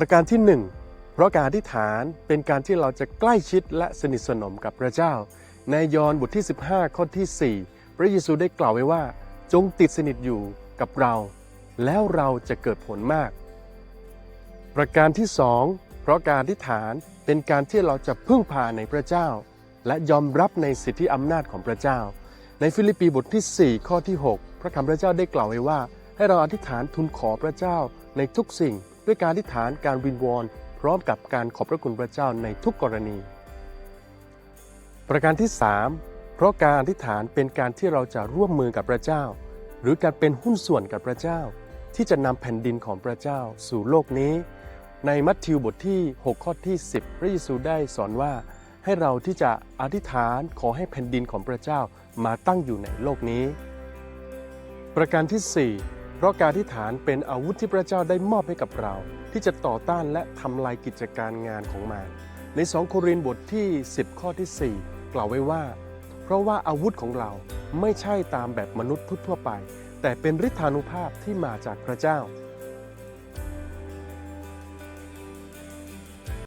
ประการที่หนึ่งเพราะการอธิษฐานเป็นการที่เราจะใกล้ชิดและสนิทสนมกับพระเจ้า ในยอห์นบทที่ 15 ข้อที่ 4 พระเยซูได้กล่าวไว้ว่า จงติดสนิทอยู่กับเรา แล้วเราจะเกิดผลมาก ประการที่สองเพราะการอธิษฐานเป็นการที่เราจะพึ่งพาในพระเจ้า และยอมรับในสิทธิอำนาจของพระเจ้า ในฟิลิปปีบทที่ 4 ข้อที่ 6 พระคำพระเจ้าได้กล่าวไว้ว่า ให้เราอธิษฐานทูลขอพระเจ้าในทุกสิ่ง ด้วยการอธิฐานการวิงวอนพร้อมกับการขอบพระคุณพระเจ้าในทุกกรณี ประการที่ 3 เพราะการอธิษฐานเป็นการที่เราจะร่วมมือกับพระเจ้า หรือการเป็นหุ้นส่วนกับพระเจ้า ที่จะนำแผ่นดินของพระเจ้าสู่โลกนี้ ในมัทธิวบทที่ 6 ข้อที่ 10 พระเยซูได้สอนว่า ให้เราที่จะอธิษฐานขอให้แผ่นดินของพระเจ้ามาตั้งอยู่ในโลกนี้ ประการที่ 4 เพราะการอธิษฐานเป็นอาวุธที่พระเจ้าได้มอบให้กับเรา ที่จะต่อต้านและทำลายกิจการงานของมารใน 2 โครินธ์บทที่ 10 ข้อที่ 4 กล่าวไว้ว่า เพราะว่าอาวุธของเราไม่ใช่ตามแบบมนุษย์ทั่วไป แต่เป็นฤทธานุภาพที่มาจากพระเจ้า